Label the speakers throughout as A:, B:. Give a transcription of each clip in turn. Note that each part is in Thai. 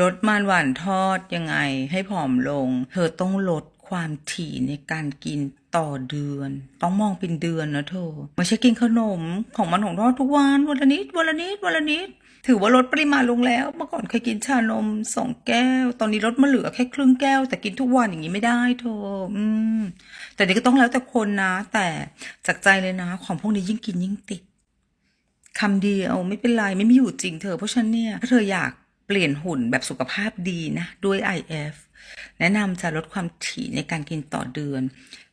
A: ลดมันหวานทอดยังไงให้ผอมลง เธอต้องลดความถี่ในการกินต่อเดือน ต้องมองเป็นเดือนนะเธอไม่ใช่กินขนมของมันของทอดทุกวันวันละนิดวันละนิดวันละนิด ถือว่าลดปริมาณลงแล้ว เมื่อก่อนเคยกินชานมสองแก้ว ตอนนี้ลดมาเหลือแค่ครึ่งแก้ว แต่กินทุกวันอย่างนี้ไม่ได้เธออืม แต่นี่ก็ต้องแล้วแต่คนนะ แต่จากใจเลยนะ ของพวกนี้ยิ่งกินยิ่งติดคำเดียวไม่เป็นไรไม่มีอยู่จริงเธอเพราะฉันเนี่ยถ้าเธออยาก เปลี่ยนหุ่นแบบสุขภาพดีนะ ด้วย IF แนะนำจะลดความถี่ในการกินต่อเดือน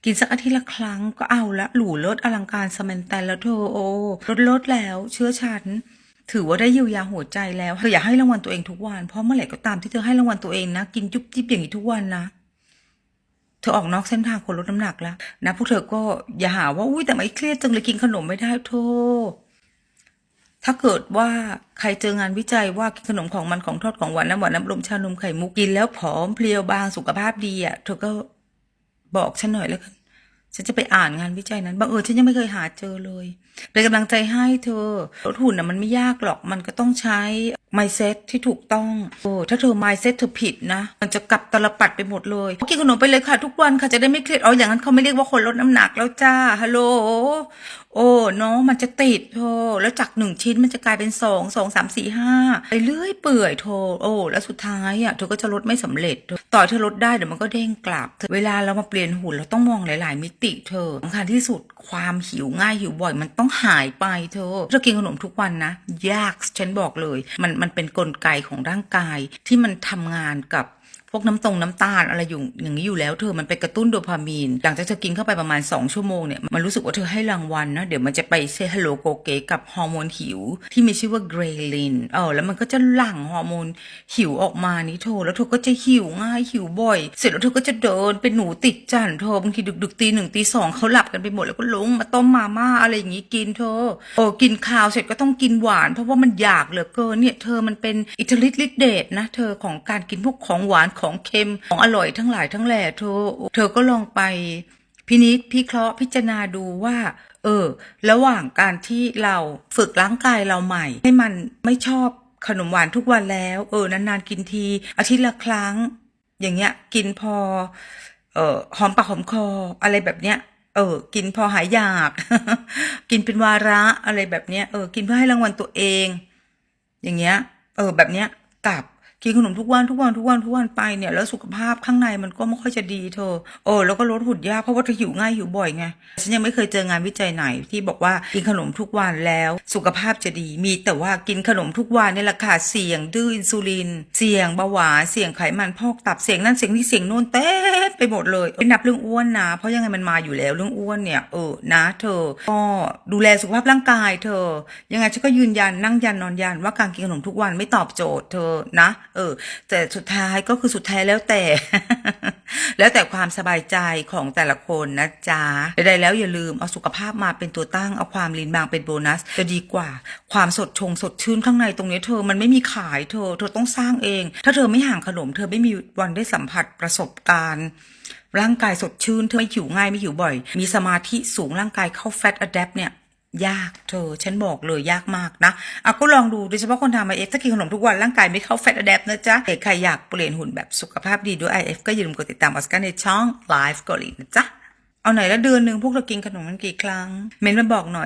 A: กินสักอาทิตย์ละครั้งก็เอาละหรูลดอลังการสแมนแตนแล้วเธอโอ้ลดลดแล้วเชื่อฉัน ถือว่าได้เยียวยาหัวใจแล้วเธออย่าให้รางวัลตัวเองทุกวัน เพราะเมื่อไหร่ก็ตามที่เธอให้รางวัลตัวเองนะ กินจุ๊บจิ๊บอย่างนี้ทุกวันนะเธอออกนอกเส้นทางคนลดน้ำหนักแล้วนะพวกเธอก็อย่าหาว่าอุ้ยแต่ไม่เครียดจังเลยกินขนมไม่ได้โทษ ถ้าเกิดว่าใครเจองานวิจัยว่ากินขนมของมันของทอดของหวานน้ำหวานน้ำลมชานมไข่มุกกินแล้วผอมเพรียวบางสุขภาพดีอะเธอก็บอกฉันหน่อยแล้วกันฉันจะไปอ่านงานวิจัยนั้นบังเอิญฉันยังไม่เคยหาเจอเลยเป็นกำลังใจให้เธอลดหุ่นนะมันไม่ยากหรอกมันก็ต้องใช้ mindset ที่ถูกต้องโอ้ถ้าเธอ mindset เธอผิดนะ มันจะกลับตลปัดไปหมดเลยกินขนมไปเลยค่ะทุกวันค่ะจะได้ไม่เครียดเอาอย่างนั้นเขาไม่เรียกว่าคนลดน้ำหนักแล้วจ้าฮัลโหล โอ้เนาะมันจะติดโธแล้วจากหนึ่งชิ้นมันจะกลายเป็นสองสองสามสี่ห้าไปเรื่อยเปื่อยโธโอ้แล้วสุดท้ายอะเธอก็จะลดไม่สำเร็จเธอต่อเธอลดได้เดี๋ยวมันก็เด้งกลับเธอเวลาเรามาเปลี่ยนหุ่นเราต้องมองหลาย ๆ มิติเธอสำคัญที่สุดความหิวง่ายหิวบ่อยมันต้องหายไปเธอถ้ากินขนมทุกวันนะ ยากฉันบอกเลย มันมันเป็นกลไกของร่างกายที่มันทำงานกับ พวกน้ำตรงน้ำตาลอะไรอยู่อย่างนี้อยู่แล้วเธอมันไปกระตุ้นโดพามีน หลังจากเธอกินเข้าไปประมาณ 2 ชั่วโมงเนี่ยมันรู้สึกว่าเธอให้รางวัลนะ เดี๋ยวมันจะไปเซฮัลโลโกเกกับฮอร์โมนหิว ที่มีชื่อว่าเกรลินเออแล้วมันก็จะหลั่งฮอร์โมนหิวออกมานี่เธอแล้วเธอก็จะหิวง่ายหิวบ่อย เสร็จแล้วเธอก็จะเดินเป็นหนูติดจันเธอบางทีดึกๆตีหนึ่งตีสองเขาหลับกันไปหมดแล้วก็ลงมาต้มมาม่าอะไรอย่างนี้กินเธอโอ้กินข้าวเสร็จก็ต้องกินหวาน เพราะว่ามันอยากเหลือเกินเนี่ยเธอมันเป็นอิทธิฤทธิ์ฤทธิเดชนะเธอของการกินพวกของหวานของของเค็มของอร่อยทั้งหลายทั้งแหล่เธอเธอก็ลองไปพินิจพิเคราะห์พิจารณาดูว่า เออ ระหว่างการที่เราฝึกร่างกายเราใหม่ ให้มันไม่ชอบขนมหวานทุกวันแล้ว เออนานๆกินที อาทิตย์ละครั้ง อย่างเงี้ย กินพอ เออหอมปากหอมคออะไรแบบเนี้ยเออ กินพอหายอยาก กินเป็นวาระอะไรแบบเนี้ย เออ กินเพื่อให้รางวัลตัวเอง อย่างเงี้ย เออ แบบเนี้ยกับ กินขนมทุกวันทุกวันทุกวันทุกวันไปเนี่ยแล้วสุขภาพข้างในมันก็ไม่ค่อยจะดีเธอโอ้แล้วก็ลดหุ่นยากเพราะว่าเธอหิวง่ายหิวบ่อยไงฉันยังไม่เคยเจองานวิจัยไหนที่บอกว่ากินขนมทุกวันแล้วสุขภาพจะดีมีแต่ว่ากินขนมทุกวันเนี่ยแหละค่ะเสี่ยงดื้ออินซูลิน เสี่ยงเบาหวานเสี่ยงไขมันพอกตับเสี่ยงนั่นเสี่ยงนี่เสี่ยงโน่นเต้ไปหมดเลยไม่นับเรื่องอ้วนนะ เพราะยังไงมันมาอยู่แล้วเรื่องอ้วนเนี่ยเออนะ เธอ ก็ดูแลสุขภาพร่างกายเธอ ยังไงฉันก็ยืนยันนั่งยันนอนยันว่าการกินขนมทุกวันไม่ตอบโจทย์เธอนะเออ แต่สุดท้ายก็คือสุดท้ายแล้วแต่ แล้วแต่ความสบายใจของแต่ละคนนะจ๊ะใดๆแล้วอย่าลืมเอาสุขภาพมาเป็นตัวตั้งเอาความลีนบางเป็นโบนัสจะดีกว่า ความสดชงสดชื่นข้างในตรงนี้เธอมันไม่มีขายเธอ เธอต้องสร้างเอง ถ้าเธอไม่ห่างขนม เธอไม่มีวันได้สัมผัสประสบการณ์ร่างกายสดชื่นเธอไม่หิวง่ายไม่หิวบ่อย มีสมาธิสูงร่างกายเข้าแฟตอะแดปเนี่ย ยากเธอ ฉันบอกเลยยากมากนะอาก็ลองดูโดยเฉพาะคนทำไอเอฟถ้ากินขนมทุกวันร่างกายไม่เข้าแฟตอะแดปนะจ๊ะใครอยากเปลี่ยนหุ่นแบบสุขภาพดีด้วยไอเอฟก็อย่าลืมกดติดตามออสการ์ในช่องไลฟ์เกาหลีนะจ๊ะเอาไหนอยละเดือนหนึ่งพวกเรากินขนมกันกี่ครั้ง เม้นมาบอกหน่อย